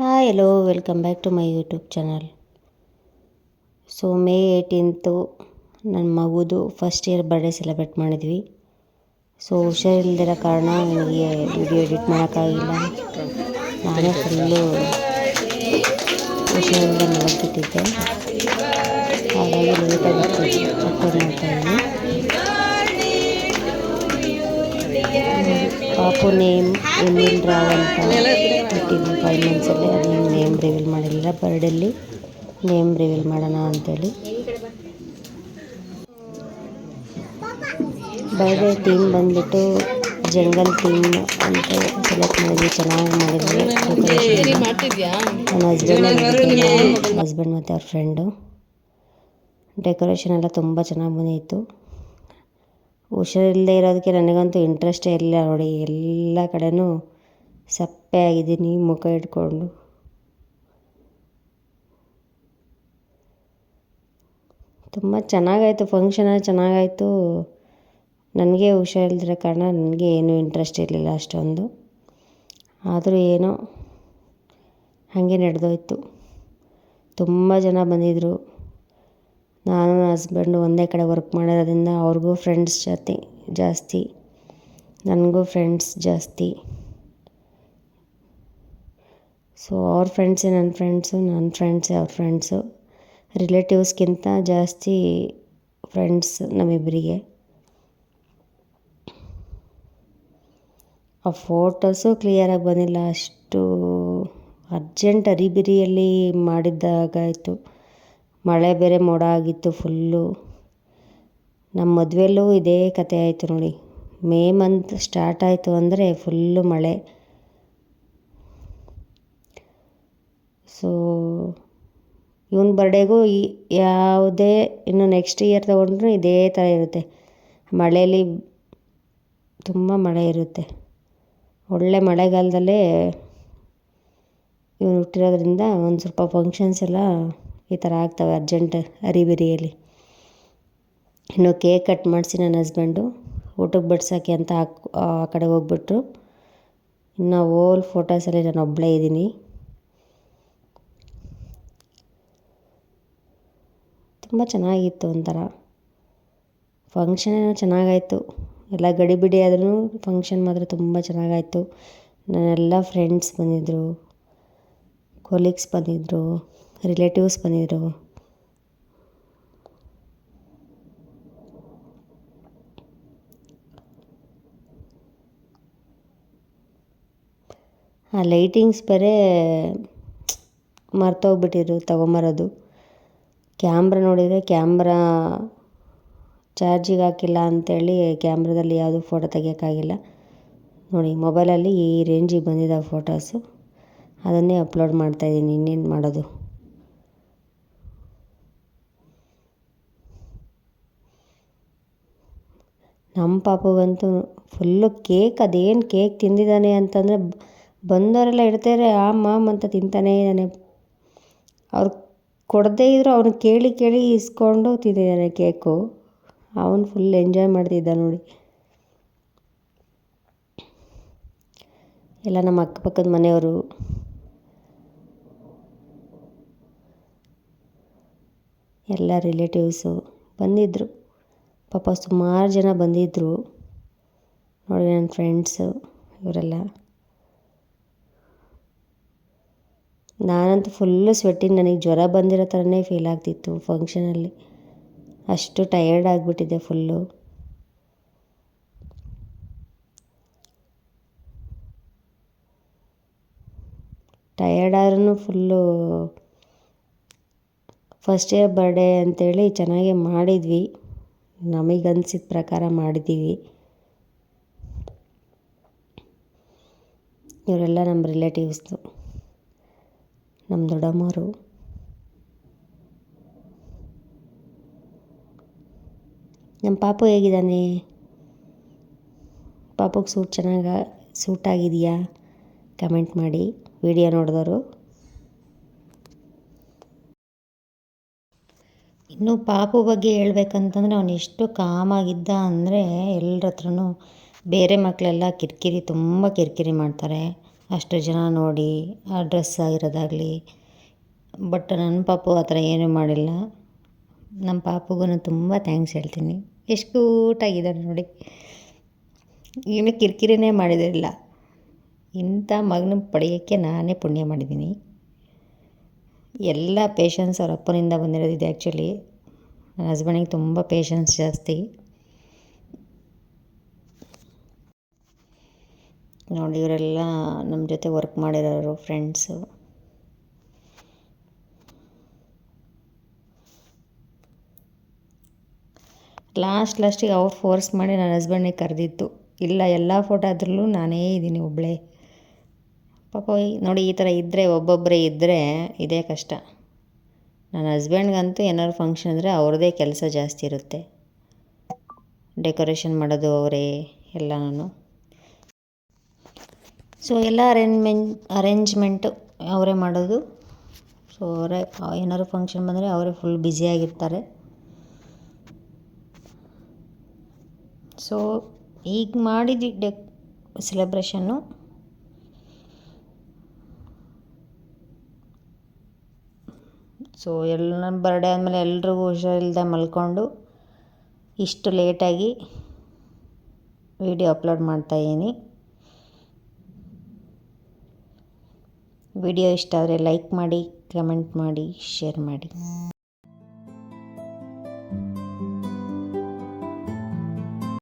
Hi hello welcome back to my YouTube channel so May eighteenth ನನ್ನ ಮಗುದು first year birthday celebrate ಮಾಡಿದ್ವಿ. So ಹುಷಾರಿಲ್ದಿರೋ ಕಾರಣ ನನಗೆ ವಿಡಿಯೋ ಎಡಿಟ್ ಮಾಡೋಕ್ಕಾಗಿಲ್ಲ. ನಾನೇ ಫುಲ್ಲು ಹುಷಾರಿಂದ ಮಲಗಿಬಿಟ್ಟಿದ್ದೆ ಹಾಗಾಗಿ ಲೇಟಾಗಿ ಅಪ್ಲೋಡ್ ಮಾಡ್ತಾಯಿದ್ದೀನಿ ಪಾಪು ನೇಮ್ ಎಮಿಲ್ ರಾವ್ ಅಂತ ಇಟ್ಟಿದ್ವಿ ಫೈವ್ ಮಂತ್ಸಲ್ಲಿ ಅದೇನು ನೇಮ್ ರಿವೀಲ್ ಮಾಡಿಲ್ಲ. ಬರ್ಡಲ್ಲಿ ನೇಮ್ ರಿವೀಲ್ ಮಾಡೋಣ ಅಂತೇಳಿ. ಬರ್ಡೇ ಥೀಮ್ ಬಂದ್ಬಿಟ್ಟು ಜಂಗಲ್ ಥೀಮ್ ಅಂತ ಸೆಲೆಕ್ಟ್ ಮಾಡಿದ್ವಿ. ಚೆನ್ನಾಗಿ ಮಾಡಿದ್ವಿ. ನನ್ನ ಹಸ್ಬೆಂಡ್ ಹಸ್ಬೆಂಡ್ ಮತ್ತು ಅವ್ರ ಫ್ರೆಂಡು ಡೆಕೋರೇಷನ್ ಎಲ್ಲ ತುಂಬ ಚೆನ್ನಾಗಿ ಬಂದಿತ್ತು. ಹುಷಾರಿಲ್ಲದೆ ಇರೋದಕ್ಕೆ ನನಗಂತೂ ಇಂಟ್ರೆಸ್ಟೇ ಇಲ್ಲ ನೋಡಿ. ಎಲ್ಲ ಕಡೆನೂ ಸಪ್ಪೆ ಆಗಿದ್ದೀನಿ ಮುಖ ಇಟ್ಕೊಂಡು. ತುಂಬ ಚೆನ್ನಾಗಾಯಿತು ಫಂಕ್ಷನ್ ಚೆನ್ನಾಗಾಯಿತು. ನನಗೆ ಹುಷಾರಿಲ್ದಿರೋ ಕಾರಣ ನನಗೆ ಏನೂ ಇಂಟ್ರೆಸ್ಟ್ ಇರಲಿಲ್ಲ ಅಷ್ಟೊಂದು. ಆದರೂ ಏನೋ ಹಾಗೆ ನಡೆದೋಯ್ತು. ತುಂಬ ಜನ ಬಂದಿದ್ದರು ನಾನು ನನ್ನ ಹಸ್ಬೆಂಡು ಒಂದೇ ಕಡೆ ವರ್ಕ್ ಮಾಡಿರೋದ್ರಿಂದ ಅವ್ರಿಗೂ ಫ್ರೆಂಡ್ಸ್ ಜೊತೆ, ಜಾಸ್ತಿ. ನನಗೂ ಫ್ರೆಂಡ್ಸ್ ಜಾಸ್ತಿ. ಸೊ ಅವ್ರ ಫ್ರೆಂಡ್ಸೇ ನನ್ನ ಫ್ರೆಂಡ್ಸು ನನ್ನ ಫ್ರೆಂಡ್ಸೇ ಅವ್ರ ಫ್ರೆಂಡ್ಸು ರಿಲೇಟಿವ್ಸ್ಗಿಂತ ಜಾಸ್ತಿ ಫ್ರೆಂಡ್ಸ್ ನಮ್ಮಿಬ್ಬರಿಗೆ ಆ ಫೋಟೋಸು ಕ್ಲಿಯರಾಗಿ ಬಂದಿಲ್ಲ. ಅಷ್ಟು ಅರ್ಜೆಂಟ್ ಅರಿಬಿರಿಯಲ್ಲಿ ಮಾಡಿದ್ದಾಗಾಯಿತು ಮಳೆ ಬೇರೆ ಮೋಡ ಆಗಿತ್ತು ಫುಲ್ಲು ನಮ್ಮ ಮದುವೆಯಲ್ಲೂ ಇದೇ ಕತೆ ಆಯಿತು ನೋಡಿ. ಮೇ ಮಂತ್ ಸ್ಟಾರ್ಟ್ ಆಯಿತು ಅಂದರೆ ಫುಲ್ಲು ಮಳೆ. ಸೊ ಇವನ್ ಬರ್ಡೇಗೂ ಈ ಯಾವುದೇ, ಇನ್ನು ನೆಕ್ಸ್ಟ್ ಇಯರ್ ತೊಗೊಂಡ್ರೂ ಇದೇ ಥರ ಇರುತ್ತೆ. ಮಳೆಯಲ್ಲಿ ತುಂಬ ಮಳೆ ಇರುತ್ತೆ. ಒಳ್ಳೆ ಮಳೆಗಾಲದಲ್ಲೇ ಇವನು ಹುಟ್ಟಿರೋದ್ರಿಂದ ಒಂದು ಸ್ವಲ್ಪ ಫಂಕ್ಷನ್ಸ್ ಎಲ್ಲ ಈ ಥರ ಆಗ್ತವೆ ಅರ್ಜೆಂಟ್ ಅರಿಬಿರಿಯಲ್ಲಿ. ಇನ್ನು ಕೇಕ್ ಕಟ್ ಮಾಡಿಸಿ ನನ್ನ ಹಸ್ಬೆಂಡು, ಊಟಕ್ಕೆ ಬಡ್ಸೋಕ್ಕೆ ಅಂತ ಆ ಕಡೆ ಹೋಗ್ಬಿಟ್ರು. ಇನ್ನು ಓಲ್ ಫೋಟೋಸಲ್ಲಿ ನಾನು ಒಬ್ಬಳೇ ಇದ್ದೀನಿ. ತುಂಬ ಚೆನ್ನಾಗಿತ್ತು ಒಂಥರ. ಫಂಕ್ಷನ್ ಚೆನ್ನಾಗಾಯಿತು. ಎಲ್ಲ ಗಡಿಬಿಡಿ ಆದ್ರೂ ಫಂಕ್ಷನ್ ಮಾತ್ರ ತುಂಬ ಚೆನ್ನಾಗಾಯಿತು. ನನ್ನೆಲ್ಲ ಫ್ರೆಂಡ್ಸ್ ಬಂದಿದ್ದರು ಕೊಲೀಗ್ಸ್ ಬಂದಿದ್ದರು ರಿಲೇಟಿವ್ಸ್ ಬಂದಿದ್ರು. ಆ ಲೈಟಿಂಗ್ಸ್ ಬೇರೆ ಮರ್ತೋಗ್ಬಿಟ್ಟಿದ್ರು ತೊಗೊಂಬರೋದು. ಕ್ಯಾಮ್ರ ನೋಡಿದರೆ ಕ್ಯಾಮ್ರಾ ಚಾರ್ಜಿಗೆ ಹಾಕಿಲ್ಲ ಅಂಥೇಳಿ ಕ್ಯಾಮ್ರಾದಲ್ಲಿ ಯಾವುದೂ ಫೋಟೋ ತೆಗಿಯೋಕ್ಕಾಗಿಲ್ಲ. ನೋಡಿ ಮೊಬೈಲಲ್ಲಿ ಈ ರೇಂಜಿಗೆ ಬಂದಿದ್ದಾವೆ ಫೋಟೋಸು ಅದನ್ನೇ ಅಪ್ಲೋಡ್ ಮಾಡ್ತಾಯಿದ್ದೀನಿ ಇನ್ನೇನು ಮಾಡೋದು? ನಮ್ಮ ಪಾಪಗಂತೂ ಫುಲ್ಲು ಕೇಕ್ ಅದೇನು ಕೇಕ್ ತಿಂದಿದ್ದಾನೆ ಅಂತಂದರೆ ಬಂದವರೆಲ್ಲ ಇಡ್ತಾರೆ ಆ, ಮಾಮ್ ಅಂತ ತಿಂತಾನೇ ಇದ್ದಾನೆ ಅವ್ರು ಕೊಡದೇ ಇದ್ದರೂ ಅವ್ನು ಕೇಳಿ ಕೇಳಿ ಇಸ್ಕೊಂಡು ತಿಂದಿದ್ದಾನೆ ಕೇಕು ಅವನು ಫುಲ್ ಎಂಜಾಯ್ ಮಾಡ್ತಿದ್ದ ನೋಡಿ. ಎಲ್ಲ ನಮ್ಮ ಅಕ್ಕಪಕ್ಕದ ಮನೆಯವರು. ಎಲ್ಲ ರಿಲೇಟಿವ್ಸು ಬಂದಿದ್ದರು ಪಾಪ ಸುಮಾರು ಜನ ಬಂದಿದ್ದರು ನೋಡಿ ನನ್ನ ಫ್ರೆಂಡ್ಸು ಇವರೆಲ್ಲ. ನಾನಂತೂ ಫುಲ್ಲು ಸ್ವೆಟ್ಟಿಂಗ್ ನನಗೆ ಜ್ವರ ಬಂದಿರೋ ಥರನೇ ಫೀಲ್ ಆಗ್ತಿತ್ತು ಫಂಕ್ಷನಲ್ಲಿ ಅಷ್ಟು ಟಯರ್ಡ್ ಆಗಿಬಿಟ್ಟಿದ್ದೆ ಫುಲ್ಲು ಟಯರ್ಡ್ ಆದ್ರೂ ಫುಲ್ಲು ಫಸ್ಟ್ ಇಯರ್ ಬರ್ಡೇ ಅಂಥೇಳಿ ಚೆನ್ನಾಗೇ ಮಾಡಿದ್ವಿ. ನಮಗನ್ಸಿದ ಪ್ರಕಾರ ಮಾಡಿದ್ದೀವಿ. ಇವರೆಲ್ಲ ನಮ್ಮ ರಿಲೇಟಿವ್ಸ್ದು ನಮ್ಮ ದೊಡ್ಡಮ್ಮವರು ನಮ್ಮ ಪಾಪು ಹೇಗಿದ್ದಾನೆ? ಪಾಪುಗೆ ಸೂಟ್ ಚೆನ್ನಾಗ, ಸೂಟ್ ಆಗಿದೆಯಾ? ಕಮೆಂಟ್ ಮಾಡಿ ವಿಡಿಯೋ ನೋಡಿದವರು. ಇನ್ನು ಪಾಪು ಬಗ್ಗೆ ಹೇಳ್ಬೇಕಂತಂದರೆ ಅವನು ಎಷ್ಟು ಕಾಮಾಗಿದ್ದ ಅಂದರೆ ಎಲ್ರ ಹತ್ರನೂ ಬೇರೆ ಮಕ್ಕಳೆಲ್ಲ ಕಿರಿಕಿರಿ, ತುಂಬ ಕಿರಿಕಿರಿ ಮಾಡ್ತಾರೆ. ಅಷ್ಟು ಜನ ನೋಡಿ, ಆ ಡ್ರೆಸ್ ಆಗಿರೋದಾಗಲಿ. ಬಟ್ ನನ್ನ ಪಾಪು ಆ ಥರ ಏನೂ ಮಾಡಿಲ್ಲ. ನಮ್ಮ ಪಾಪುಗೂ ತುಂಬ ಥ್ಯಾಂಕ್ಸ್ ಹೇಳ್ತೀನಿ. ಎಷ್ಟು ಕ್ಯೂಟಾಗಿದ್ದಾನೆ ನೋಡಿ. ಏನು ಕಿರಿಕಿರಿನೇ ಮಾಡಿದಿರಲಿಲ್ಲ ಇಂಥ ಮಗನ ಪಡೆಯೋಕ್ಕೆ ನಾನೇ ಪುಣ್ಯ ಮಾಡಿದ್ದೀನಿ. ಎಲ್ಲ ಪೇಷನ್ಸ್ ಅವ್ರ ಅಪ್ಪನಿಂದ ಬಂದಿರೋದಿದೆ ಆ್ಯಕ್ಚುಲಿ ನನ್ನ ಹಸ್ಬೆಂಡಿಗೆ ತುಂಬ ಪೇಷನ್ಸ್ ಜಾಸ್ತಿ. ನೋಡಿ, ಇವರೆಲ್ಲ ನಮ್ಮ ಜೊತೆ ವರ್ಕ್ ಮಾಡಿರೋರು ಫ್ರೆಂಡ್ಸು ಲಾಸ್ಟ್ ಲಾಸ್ಟಿಗೆ ಅವ್ರು ಫೋರ್ಸ್ ಮಾಡಿ ನನ್ನ ಹಸ್ಬೆಂಡಿಗೆ ಕರೆದಿತ್ತು ಇಲ್ಲ, ಎಲ್ಲ ಫೋಟೋ ಆದ್ರೂ ನಾನೇ ಇದ್ದೀನಿ ಒಬ್ಬಳೇ ಪಾಪ ನೋಡಿ, ಈ ಥರ ಇದ್ದರೆ ಒಬ್ಬೊಬ್ಬರೇ ಇದ್ದರೆ ಇದೇ ಕಷ್ಟ. ನನ್ನ ಹಸ್ಬೆಂಡ್ಗಂತೂ ಏನಾದ್ರು ಫಂಕ್ಷನ್ ಅಂದರೆ ಅವ್ರದ್ದೇ ಕೆಲಸ ಜಾಸ್ತಿ ಇರುತ್ತೆ. ಡೆಕೋರೇಷನ್ ಮಾಡೋದು ಅವರೇ, ಎಲ್ಲ ನಾನು. ಸೊ ಎಲ್ಲ ಅರೇಂಜ್ಮೆಂಟ್ ಅರೇಂಜ್ಮೆಂಟು ಅವರೇ ಮಾಡೋದು. ಸೊ ಅವರೇ, ಏನಾದ್ರು ಫಂಕ್ಷನ್ ಬಂದರೆ ಅವರೇ ಫುಲ್ ಬ್ಯುಸಿಯಾಗಿರ್ತಾರೆ ಸೊ ಈಗ ಮಾಡಿದ್ವಿ ಡೆಕ್ ಸೆಲೆಬ್ರೇಷನ್ನು ಸೊ ಎಲ್ಲ ನನ್ನ ಬರ್ಡೇ ಆದಮೇಲೆ ಎಲ್ರಿಗೂ ಹುಷಾರಿಲ್ಲದೆ ಮಲ್ಕೊಂಡು ಇಷ್ಟು ಲೇಟಾಗಿ ವಿಡಿಯೋ ಅಪ್ಲೋಡ್ ಮಾಡ್ತಾಯಿದ್ದೀನಿ ವಿಡಿಯೋ ಇಷ್ಟ ಆದರೆ ಲೈಕ್ ಮಾಡಿ ಕಮೆಂಟ್ ಮಾಡಿ ಶೇರ್ ಮಾಡಿ.